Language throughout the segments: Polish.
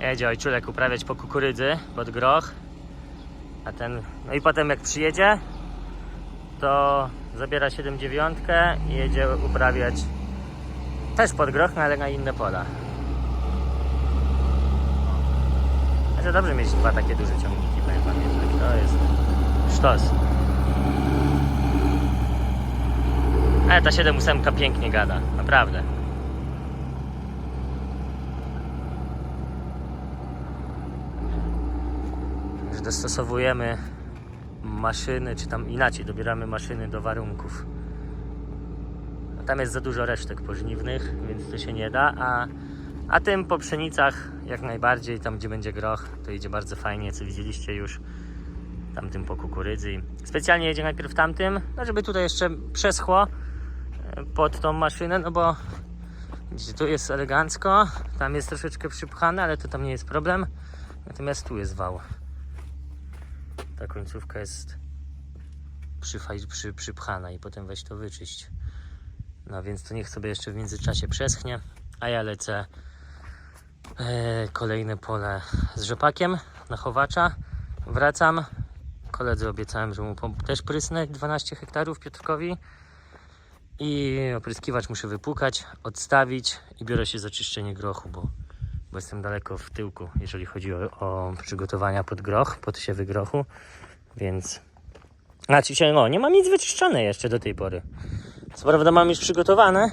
Jedzie ojczulek uprawiać po kukurydzy, pod groch. A ten, no i potem jak przyjedzie, to zabiera 7,9 i jedzie uprawiać też pod groch, no ale na inne pola. Znaczy dobrze mieć dwa takie duże ciągniki, powiem wam jednak. To jest sztos. Ale ta 7,8 pięknie gada, naprawdę. Że dostosowujemy maszyny, czy tam inaczej, dobieramy maszyny do warunków. Tam jest za dużo resztek pożniwnych, więc to się nie da, a, a tym po pszenicach jak najbardziej, tam gdzie będzie groch, to idzie bardzo fajnie, co widzieliście już. Tamtym po kukurydzy. Specjalnie jedzie najpierw tamtym, no żeby tutaj jeszcze przeschło e, pod tą maszynę, no bo widzicie, tu jest elegancko, tam jest troszeczkę przypchane, ale to tam nie jest problem. Natomiast tu jest wał ta końcówka jest przyfaj, przy, przypchana i potem weź to wyczyść. No więc to niech sobie jeszcze w międzyczasie przeschnie, a ja lecę e, kolejne pole z rzepakiem na chowacza. Wracam. Koledzy obiecałem, że mu też prysnę 12 hektarów Piotrkowi. I opryskiwacz muszę wypłukać, odstawić i biorę się za czyszczenie grochu, bo, bo jestem daleko w tyłku, jeżeli chodzi o, o przygotowania pod groch, pod siewy grochu, więc... Znaczy się, no, nie mam nic wyczyszczone jeszcze do tej pory. Co prawda mam już przygotowane,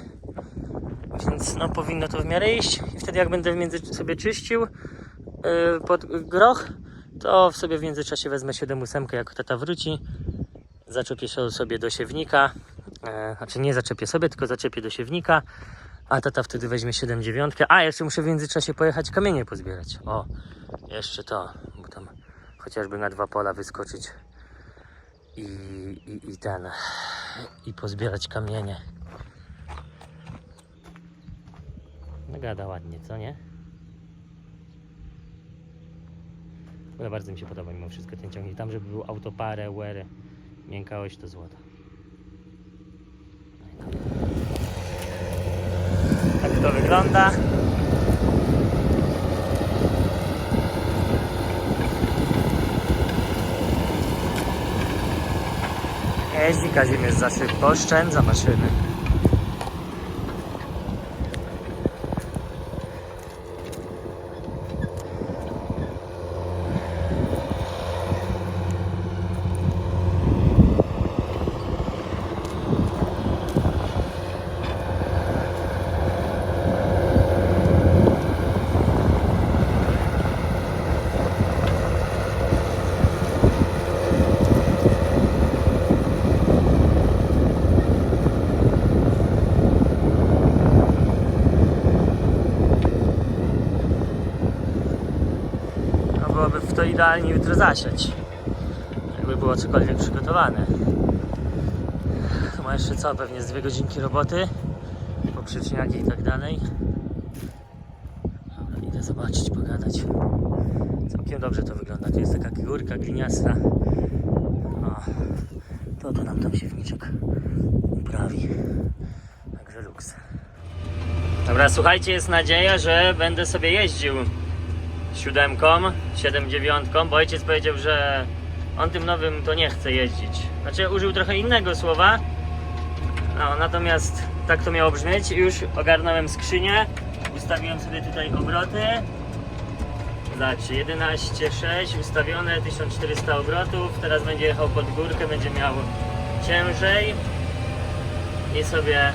więc no powinno to w miarę iść. I wtedy jak będę w między sobie czyścił yy, pod groch, to sobie w międzyczasie wezmę 7-8, jak tata wróci, zaczepię sobie do siewnika, e, znaczy nie zaczepię sobie, tylko zaczepię do siewnika, a tata wtedy weźmie 7-9, a jeszcze muszę w międzyczasie pojechać kamienie pozbierać, o, jeszcze to, bo tam chociażby na dwa pola wyskoczyć i, i, i ten, i pozbierać kamienie. No gada ładnie, co nie? Ale bardzo mi się podoba mimo wszystko ten ciągnik. Tam, żeby był autoparę, wery, miękkałość to złoto. No i dobra. Tak to wygląda. Jeździ Kazimierz za szybko, oszczędza maszyny. No byłoby w to idealnie jutro zasiać. Jakby było cokolwiek przygotowane. To ma jeszcze co? Pewnie z dwie godzinki roboty. Poprzeczniaki i tak dalej. Dobra, idę zobaczyć, pogadać. Całkiem dobrze to wygląda. Tu jest taka górka gliniasta. O, to to nam tam siewniczek uprawi. Także luks. Dobra, słuchajcie, jest nadzieja, że będę sobie jeździł siódemką, siedem dziewiątką, bo ojciec powiedział, że on tym nowym to nie chce jeździć. Znaczy użył trochę innego słowa, no, natomiast tak to miało brzmieć. Już ogarnąłem skrzynię, ustawiłem sobie tutaj obroty. Zobaczcie, 11,6 ustawione, 1400 obrotów. Teraz będzie jechał pod górkę, będzie miał ciężej. I sobie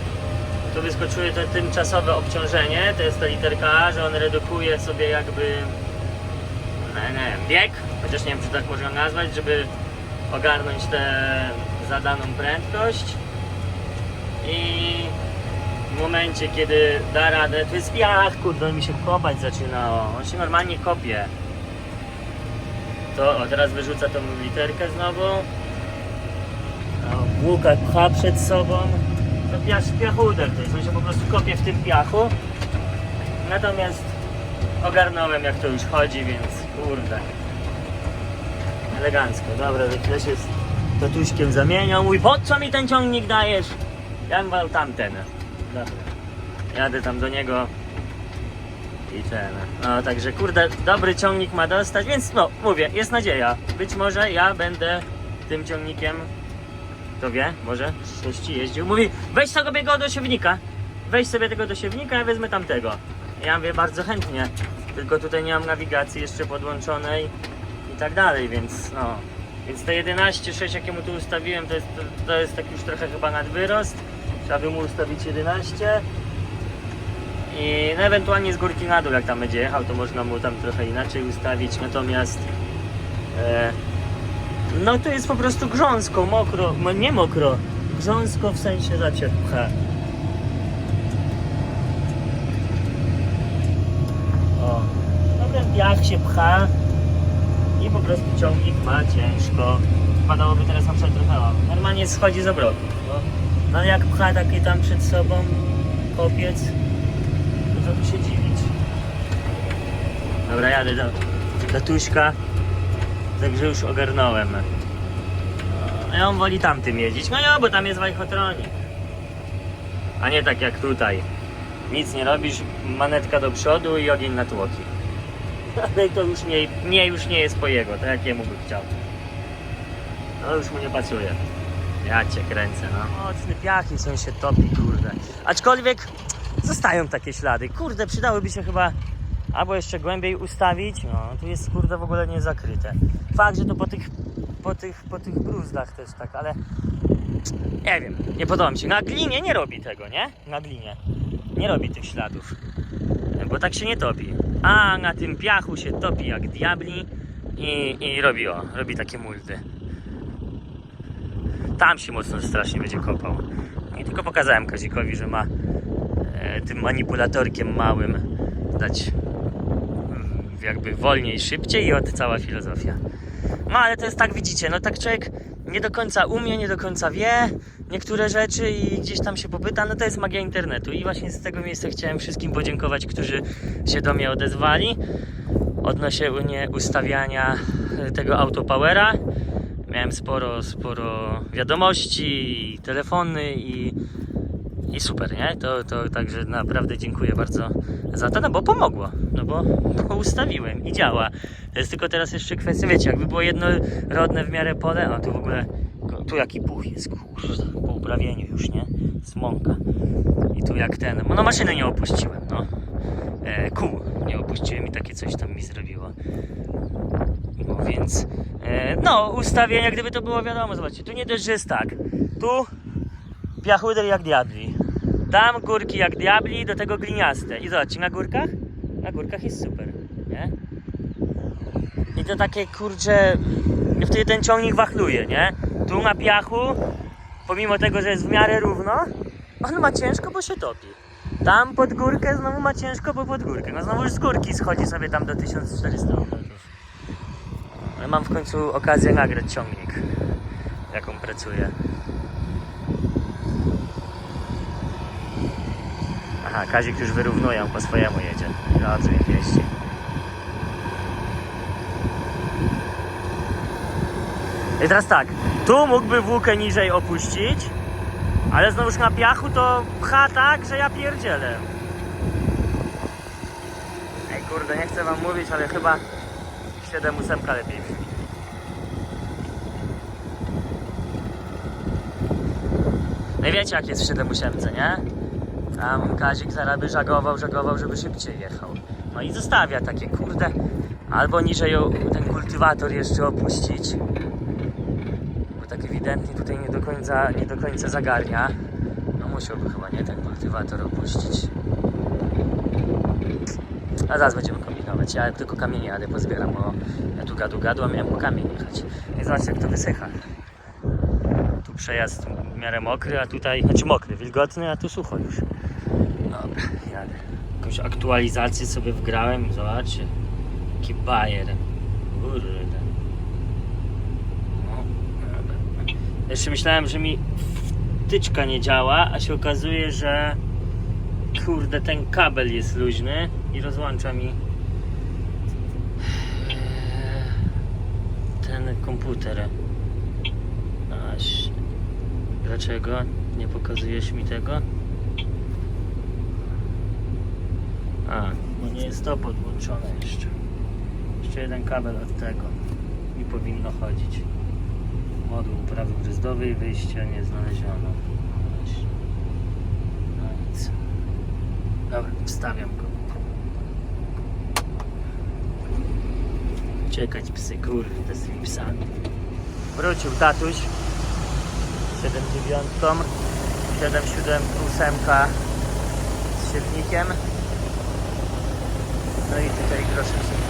tu wyskoczyły to tymczasowe obciążenie, to jest ta literka A, że on redukuje sobie jakby nie, nie wiem, bieg, chociaż nie wiem czy tak można nazwać, żeby ogarnąć tę zadaną prędkość i w momencie kiedy da radę, to jest piach, kurde, on mi się kopać zaczyna, o, on się normalnie kopie. To, o, teraz wyrzuca tą literkę znowu. O, Łuka pcha przed sobą. To piach, piachuder to jest, on się po prostu kopie w tym piachu. Natomiast ogarnąłem jak to już chodzi, więc kurde. Elegancko, dobra, to też jest tatuśkiem zamieniał. Mój, po co mi ten ciągnik dajesz? Ja bym tamten. Dobra. Jadę tam do niego. I ten. No także kurde, dobry ciągnik ma dostać, więc no mówię, jest nadzieja. Być może ja będę tym ciągnikiem, kto wie, może w przyszłości jeździł. Mówi, weź sobie go do siewnika. Weź sobie tego do siewnika, ja wezmę tamtego. Ja mówię bardzo chętnie. Tylko tutaj nie mam nawigacji jeszcze podłączonej i tak dalej, więc no. Więc te 11,6 jakie mu tu ustawiłem, to jest, to, to jest tak już trochę chyba nadwyrost. Trzeba by mu ustawić 11. I no ewentualnie z górki na dół, jak tam będzie jechał, to można mu tam trochę inaczej ustawić. Natomiast e, no to jest po prostu grząsko, mokro, nie mokro, grząsko w sensie. O, no piach się pcha i po prostu ciągnik ma ciężko. Padałoby teraz na przykład Normalnie schodzi z obrotu. No, no jak pcha taki tam przed sobą kopiec, to co tu się dziwić. Dobra, jadę do, do. Także już ogarnąłem. A on woli tamtym jeździć. No ja, bo tam jest wajchotronik. A nie tak jak tutaj. Nic nie robisz, manetka do przodu i ogień na tłoki. Ale to już nie, nie, już nie jest po jego, tak jak jemu by chciał. No już mu nie pasuje. Ja cię kręcę, no. Mocny piach i są się topi, kurde. Aczkolwiek zostają takie ślady. Kurde, przydałyby się chyba albo jeszcze głębiej ustawić. No, tu jest kurde w ogóle nie zakryte. Fakt, że to po tych, po tych, po tych bruzdach też tak, ale nie wiem, nie podoba mi się. Na glinie nie robi tego, nie? Na glinie. Nie robi tych śladów. Bo tak się nie topi. A na tym piachu się topi jak diabli i, i robi o, robi takie multy. Tam się mocno strasznie będzie kopał. I tylko pokazałem Kazikowi, że ma e, tym manipulatorkiem małym dać mm, jakby wolniej, szybciej i od cała filozofia. No ale to jest tak, widzicie, no tak człowiek nie do końca umie, nie do końca wie niektóre rzeczy i gdzieś tam się popyta, no to jest magia internetu i właśnie z tego miejsca chciałem wszystkim podziękować, którzy się do mnie odezwali odnośnie ustawiania e, tego autopowera. Miałem sporo, sporo wiadomości, i telefony i, i super, nie? To, to także naprawdę dziękuję bardzo za to, no bo pomogło, no bo, bo ustawiłem i działa. To jest tylko teraz jeszcze kwestia, wiecie, jakby było jednorodne w miarę pole, no tu w ogóle, tu jaki puch jest, kurde, po uprawieniu już, nie? Smonka. I tu jak ten, no maszyny nie opuściłem, no. E, kół nie opuściłem i takie coś tam mi zrobiło. No więc, e, no, ustawienie, jak gdyby to było wiadomo, zobaczcie, tu nie dość, że jest tak, tu piachuder jak diabli, tam górki jak diabli, do tego gliniaste. I zobaczcie, na górkach, na górkach jest super, nie? I to takie, kurcze, wtedy ten ciągnik wachluje, nie? Tu na piachu, pomimo tego, że jest w miarę równo, on ma ciężko, bo się topi. Tam pod górkę znowu ma ciężko, bo pod górkę. No znowu z górki schodzi sobie tam do 1400 obrotów. Ale mam w końcu okazję nagrać ciągnik, jaką pracuję. Aha, Kazik już wyrównuje, po swojemu jedzie. Dobrze, niech jeździ. I teraz tak, tu mógłby włókę niżej opuścić, ale znowuż na piachu to pcha tak, że ja pierdzielę. Ej kurde, nie chcę wam mówić, ale chyba 7-8 lepiej brzmi. No i wiecie jak jest w 7-8, nie? Tam Kazik zaraz by żagował, żagował, żeby szybciej jechał. No i zostawia takie kurde. Albo niżej ten kultywator jeszcze opuścić. Tak ewidentnie tutaj nie do końca, nie do końca zagarnia. No musiałby chyba nie ten kultywator opuścić. A zaraz będziemy kombinować. Ja tylko kamienie jadę pozbieram, bo ja tu gadu gadu, a miałem po kamień jechać. I zobaczcie jak to wysycha. Tu przejazd w miarę mokry, a tutaj, znaczy mokry, wilgotny, a tu sucho już. Dobra, jadę. Jakąś aktualizację sobie wgrałem, zobaczcie. Jaki bajer. Kurde. No, dobra. Jeszcze myślałem, że mi wtyczka nie działa, a się okazuje, że kurde, ten kabel jest luźny i rozłącza mi eee, ten komputer. Aż. Dlaczego nie pokazujesz mi tego? A, bo nie jest to podłączone jeszcze. Jeszcze jeden kabel od tego i powinno chodzić. Moduł uprawy bryzdowej, wyjścia nie znaleziono. No nic. Dobra, wstawiam go. Czekać psy, kurde, z tymi psami. Wrócił tatuś. 7 dziewiątką, 7 7 ósemka z siewnikiem. No i tutaj groszem sobie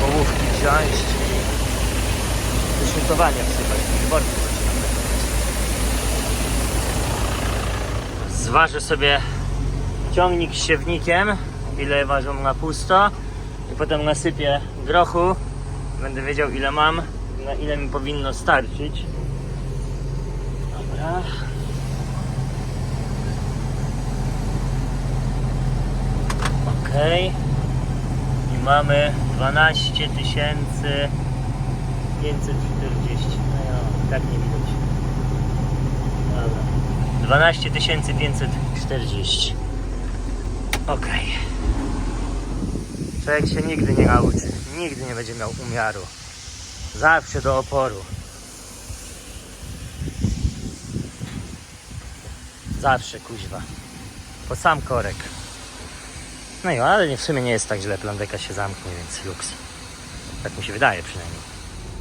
Połówki wziąć i do śrutowania wsypać. worki. Zważę sobie ciągnik z siewnikiem, ile ważą na pusto i potem nasypię grochu. Będę wiedział ile mam, na ile mi powinno starczyć. Dobra. Ok. I mamy 12 540. No ja, tak nie widać. Dobra. 12 540. Ok. Człowiek się nigdy nie nauczy. Nigdy nie będzie miał umiaru. Zawsze do oporu. Zawsze kuźwa. Po sam korek. No i ale w sumie nie jest tak źle. Plandeka się zamknie, więc luks. Tak mi się wydaje przynajmniej.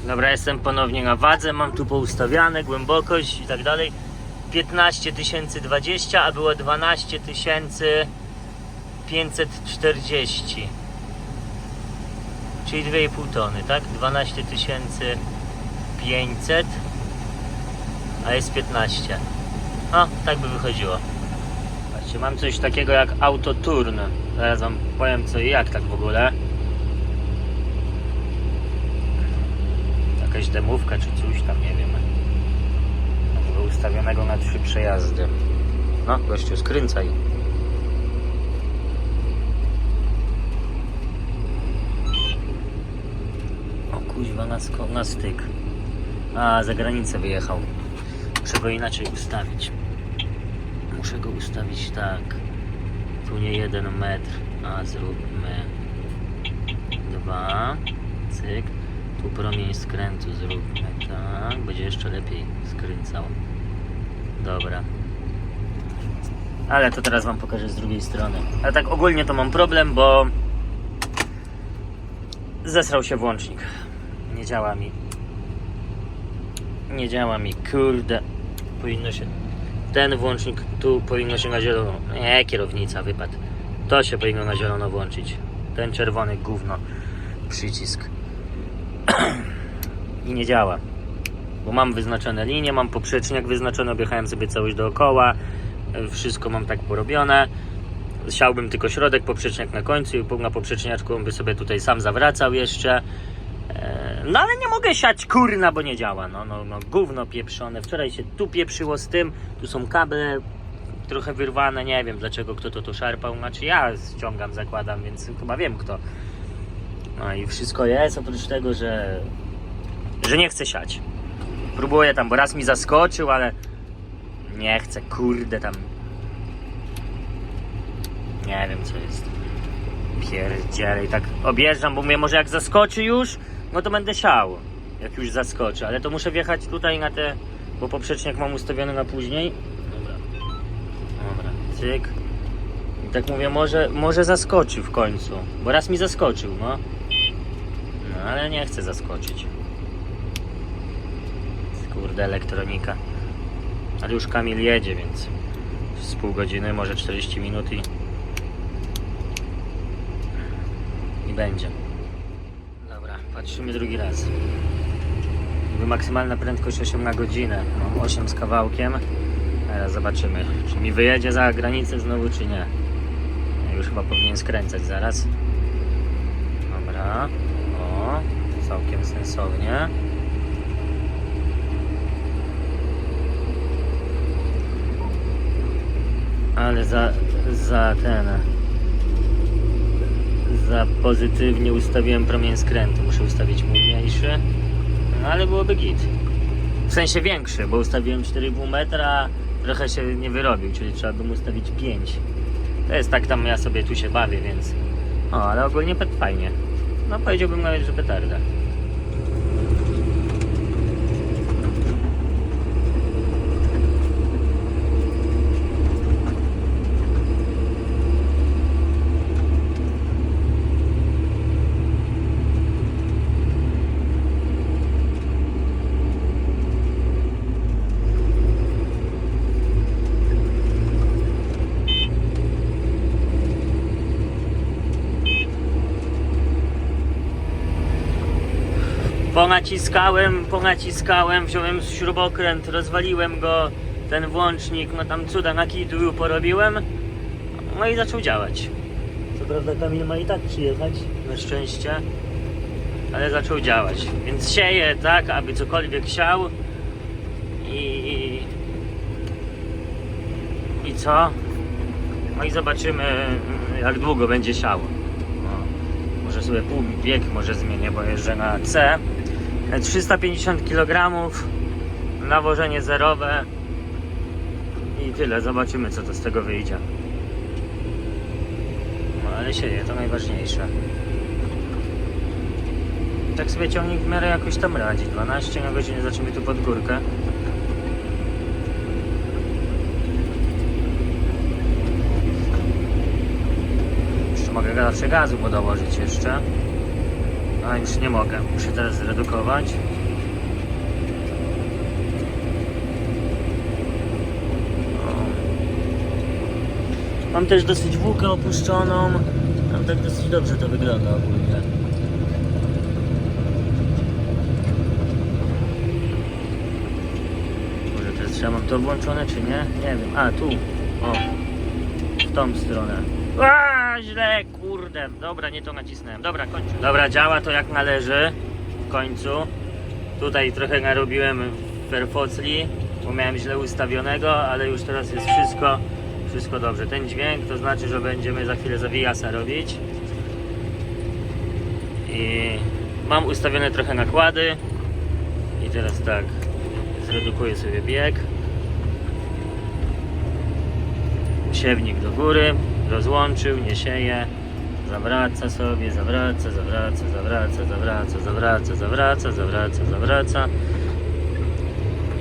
Dobra, jestem ponownie na wadze. Mam tu poustawiane głębokość i tak dalej. 15 020, a było 12 540. Czyli 2,5 tony, tak? 12 500, a jest 15. O, tak by wychodziło. Patrzcie, mam coś takiego jak autoturn. Zaraz wam powiem co i jak tak w ogóle. Jakaś demówka czy coś tam, nie wiem. Go ustawionego na trzy przejazdy. No, gościu, skręcaj. O kuźwa, na, na styk. A, za granicę wyjechał. Muszę go inaczej ustawić. Muszę go ustawić tak. Tu nie jeden metr, a zróbmy dwa. Cyk. Tu promień skrętu zróbmy tak. Będzie jeszcze lepiej skręcał. Dobra. Ale to teraz Wam pokażę z drugiej strony. Ale tak ogólnie to mam problem, bo zesrał się włącznik. Nie działa mi. Nie działa mi, kurde. Powinno się. Ten włącznik tu powinno się na zielono. Nie, kierownica, wypadł. To się powinno na zielono włączyć. Ten czerwony gówno. Przycisk. I nie działa. Bo mam wyznaczone linie, mam poprzeczniak wyznaczony, objechałem sobie całość dookoła. Wszystko mam tak porobione. Siałbym tylko środek, poprzeczniak na końcu i na poprzeczniaczku on by sobie tutaj sam zawracał jeszcze. E, No ale nie mogę siać kurna, bo nie działa. No, no, no gówno pieprzone. Wczoraj się tu pieprzyło z tym. Tu są kable trochę wyrwane. Nie wiem dlaczego kto to tu szarpał. Znaczy ja ściągam, zakładam, więc chyba wiem kto. No i wszystko jest, oprócz tego, że, że nie chcę siać. Próbuję tam, bo raz mi zaskoczył, ale nie chcę, kurde tam. Nie wiem co jest. Pierdziele i tak objeżdżam, bo mówię, może jak zaskoczy już, no to będę siał. Jak już zaskoczy, ale to muszę wjechać tutaj na te, bo poprzeczniak mam ustawiony na później. Dobra. Dobra, cyk. I tak mówię, może, może zaskoczy w końcu, bo raz mi zaskoczył, no. No ale nie chcę zaskoczyć. Kurde, elektronika. Ale już Kamil jedzie, więc z pół godziny, może 40 minut i, i będzie. Patrzymy drugi raz. Jakby maksymalna prędkość 8 na godzinę. Mam 8 z kawałkiem. Teraz zobaczymy, czy mi wyjedzie za granicę znowu, czy nie. Już chyba powinien skręcać zaraz. Dobra. O, całkiem sensownie. Ale za, za ten. Za pozytywnie ustawiłem promień skrętu. Muszę ustawić mniejszy. No ale byłoby git. W sensie większy, bo ustawiłem 4,5 metra, trochę się nie wyrobił, czyli trzeba by mu ustawić 5. To jest tak tam, ja sobie tu się bawię, więc... O, ale ogólnie fajnie. No powiedziałbym nawet, że petarda. Ponaciskałem, ponaciskałem, wziąłem śrubokręt, rozwaliłem go, ten włącznik, no tam cuda na kiju porobiłem, no i zaczął działać. Co prawda Kamil ma i tak przyjechać, na szczęście, ale zaczął działać. Więc sieję tak, aby cokolwiek siał i... i co? No i zobaczymy, jak długo będzie siało. No, może sobie pół bieg może zmienię, bo jeżdżę na C. 350 kg, nawożenie zerowe i tyle. Zobaczymy, co to z tego wyjdzie. No ale sieje, to najważniejsze. Tak sobie ciągnik w miarę jakoś tam radzi. 12 na godzinę, zaczniemy tu pod górkę. Jeszcze mogę zawsze gazu mu dołożyć jeszcze. A już nie mogę. Muszę teraz zredukować. Mam też dosyć włókę opuszczoną. Tam tak dosyć dobrze to wygląda ogólnie. Może teraz ja mam to włączone czy nie? Nie wiem. A tu. O. W tą stronę. A, źle, kurde. Dobra, nie to nacisnąłem. Dobra, kończę. Dobra, działa to jak należy. W końcu. Tutaj trochę narobiłem ferfocli, bo miałem źle ustawionego, ale już teraz jest wszystko, wszystko dobrze. Ten dźwięk to znaczy, że będziemy za chwilę zawijasa robić. I mam ustawione trochę nakłady. I teraz tak, zredukuję sobie bieg. siewnik do góry, rozłączył, nie sieje, zawraca sobie, zawraca, zawraca, zawraca, zawraca, zawraca, zawraca, zawraca, zawraca,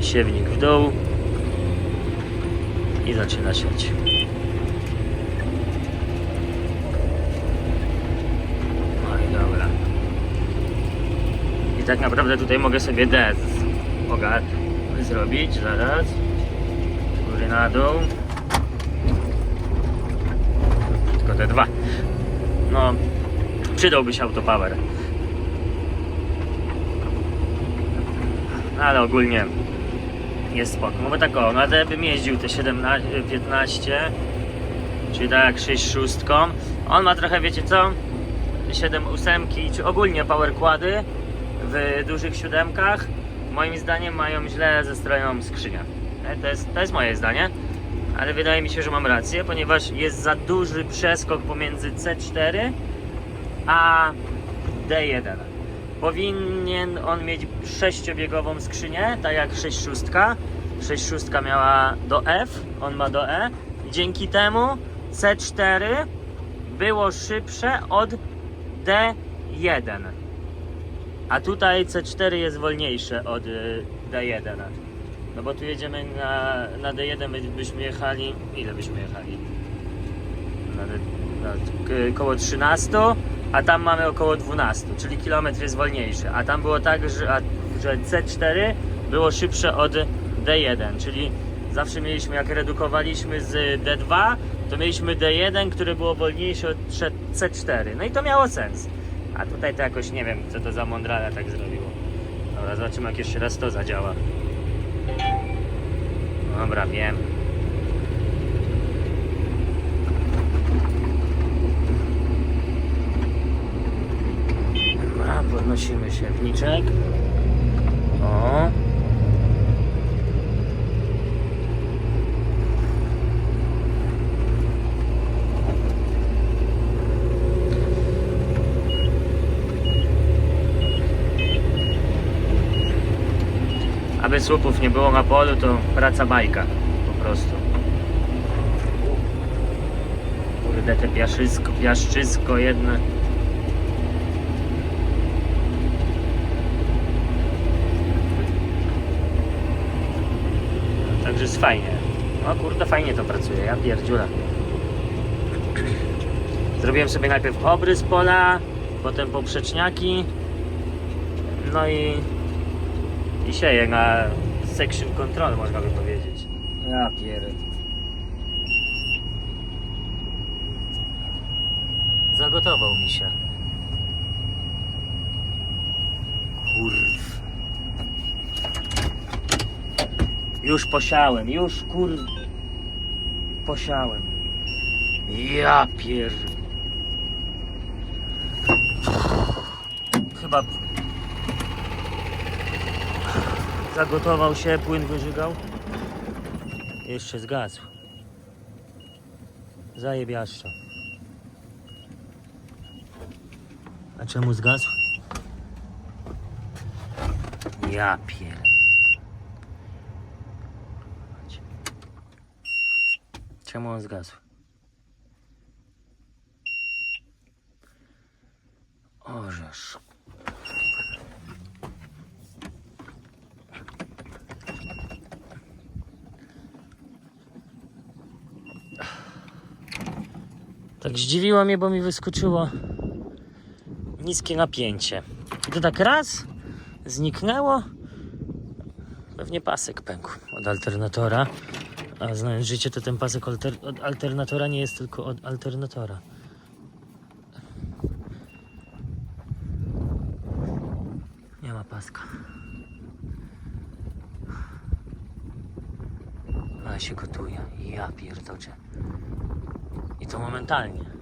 siewnik w dół i zaczyna siać. No i dobra. I tak naprawdę tutaj mogę sobie D zrobić zaraz. Góry na dół. tylko te dwa. No, przydałby się autopower. Ale ogólnie jest spoko. No bo tak o, na D bym jeździł te 17, 15, czyli tak jak 6 szóstką. On ma trochę, wiecie co? 7 ósemki, czy ogólnie power kłady w dużych siódemkach moim zdaniem mają źle zestrojoną skrzynię. E, To jest, to jest moje zdanie ale wydaje mi się, że mam rację, ponieważ jest za duży przeskok pomiędzy C4 a D1. Powinien on mieć sześciobiegową skrzynię, tak jak 6.6. 6.6 miała do F, on ma do E. Dzięki temu C4 było szybsze od D1. A tutaj C4 jest wolniejsze od y, D1. No bo tu jedziemy na, na D1, my byśmy jechali. Ile byśmy jechali? Na, na k- koło 13, a tam mamy około 12, czyli kilometr jest wolniejszy. A tam było tak, że, a, że C4 było szybsze od D1, czyli zawsze mieliśmy, jak redukowaliśmy z D2, to mieliśmy D1, które było wolniejsze od trze- C4. No i to miało sens. A tutaj to jakoś nie wiem, co to za mądrale tak zrobiło. Dobra, zobaczymy, jak jeszcze raz to zadziała. Dobra, wiem. Dobra, podnosimy się w niczek. Aby słupów nie było na polu, to praca bajka. Po prostu. Kurde, te piaszysko, piaszczysko jedne. Także jest fajnie. O kurde, fajnie to pracuje, ja pierdziula. Zrobiłem sobie najpierw obrys pola, potem poprzeczniaki, no i, i sieję na section control, można by powiedzieć. Ja pierd... Zagotował mi się. Kurw. Już posiałem, już kur... Posiałem. Ja pier... Chyba... Zagotował się, płyn wyżygał. Jeszcze zgasł. Zajebiaszczo. A czemu zgasł? Ja pier... Czemu on zgasł? Orzesz. Tak zdziwiło mnie, bo mi wyskoczyło niskie napięcie. To tak raz zniknęło. Pewnie pasek pękł od alternatora. A znając życie, to ten pasek alter, od alternatora nie jest tylko od alternatora. Nie ma paska. Ale się gotuje. Ja pierdoczę. I to momentalnie.